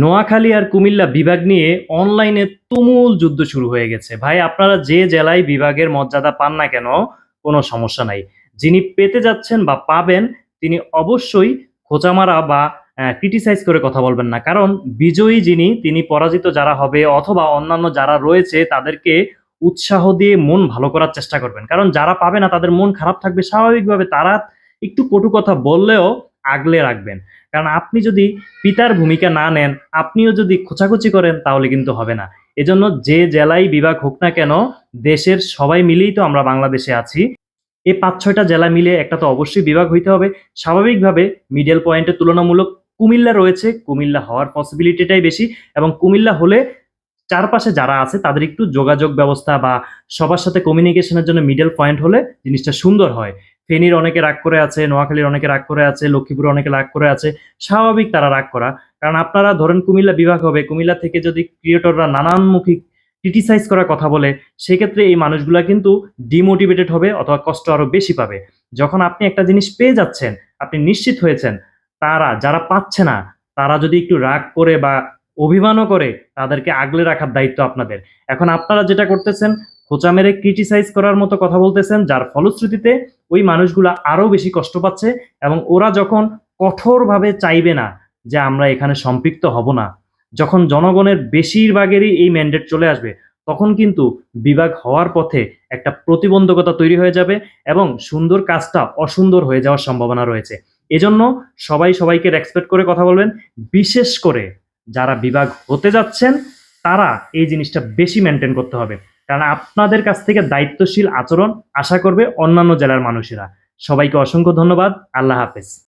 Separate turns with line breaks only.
নোয়াখালী আর কুমিল্লা বিভাগ নিয়ে অনলাইনে তুমুল যুদ্ধ শুরু হয়ে গেছে। ভাই, আপনারা যে জেলায় বিভাগের মর্যাদা পান না কেন, কোনো সমস্যা নাই। যিনি পেতে যাচ্ছেন বা পাবেন, তিনি অবশ্যই খোঁচামারা বা ক্রিটিসাইজ করে কথা বলবেন না। কারণ বিজয়ী যিনি, তিনি পরাজিত যারা হবে অথবা অন্যান্য যারা রয়েছে, তাদেরকে উৎসাহ দিয়ে মন ভালো করার চেষ্টা করবেন। কারণ যারা পাবে না, তাদের মন খারাপ থাকবে। স্বাভাবিকভাবে তারা একটু কটু কথা বললেও আগলে রাখবেন। কারণ আপনি যদি পিতার ভূমিকা না নেন, আপনিও যদি খোঁচাখুচি করেন, তাহলে কিন্তু হবে না। এজন্য যে জেলায় বিভাগ হোক না কেন, দেশের সবাই মিলেই তো আমরা বাংলাদেশে আছি। এই পাঁচ ছয়টা জেলা মিলে একটা তো অবশ্যই বিভাগ হইতে হবে। স্বাভাবিকভাবে মিডল পয়েন্টের তুলনামূলক কুমিল্লা রয়েছে। কুমিল্লা হওয়ার পসিবিলিটিটাই বেশি এবং কুমিল্লা হলে চারপাশে যারা আছে, তাদের একটু যোগাযোগ ব্যবস্থা বা সবার সাথে কমিউনিকেশনের জন্য মিডল পয়েন্ট হলে জিনিসটা সুন্দর হয়। ফেনীর অনেকে রাগ করে আছে, নোয়াখালীর অনেকে রাগ করে আছে, লক্ষ্মীপুর অনেকে রাগ করে আছে, স্বাভাবিক তারা রাগ করা। কারণ আপনারা ধরেন কুমিল্লা বিভাগ হবে, কুমিল্লা থেকে যদি ক্রিয়েটররা নানানমুখী ক্রিটিসাইজ করার কথা বলে, সেক্ষেত্রে এই মানুষগুলা কিন্তু ডিমোটিভেটেড হবে অথবা কষ্ট আরও বেশি পাবে। যখন আপনি একটা জিনিস পেয়ে যাচ্ছেন, আপনি নিশ্চিত হয়েছেন, তারা যারা পাচ্ছে না, তারা যদি একটু রাগ করে বা অভিমানও করে, তাদেরকে আগলে রাখার দায়িত্ব আপনাদের। এখন আপনারা যেটা করতেছেন খোঁচা মেরে ক্রিটিসাইজ করার মতো কথা বলতেছেন, যার ফলশ্রুতিতে ওই মানুষগুলা আরও বেশি কষ্ট পাচ্ছে এবং ওরা যখন কঠোরভাবে চাইবে না যে আমরা এখানে সম্পৃক্ত হব না, যখন জনগণের বেশিরভাগেরই এই ম্যান্ডেট চলে আসবে, তখন কিন্তু বিভাগ হওয়ার পথে একটা প্রতিবন্ধকতা তৈরি হয়ে যাবে এবং সুন্দর কাজটা অসুন্দর হয়ে যাওয়ার সম্ভাবনা রয়েছে। এজন্য সবাই সবাইকে রেসপেক্ট করে কথা বলবেন, বিশেষ করে যারা বিভাগ হতে যাচ্ছেন, তারা এই জিনিসটা বেশি মেনটেন করতে হবে। কারণ আপনাদের কাছ থেকে দায়িত্বশীল আচরণ আশা করবে অন্যান্য জেলার মানুষেরা। সবাইকে অসংখ্য ধন্যবাদ। আল্লাহ হাফেজ।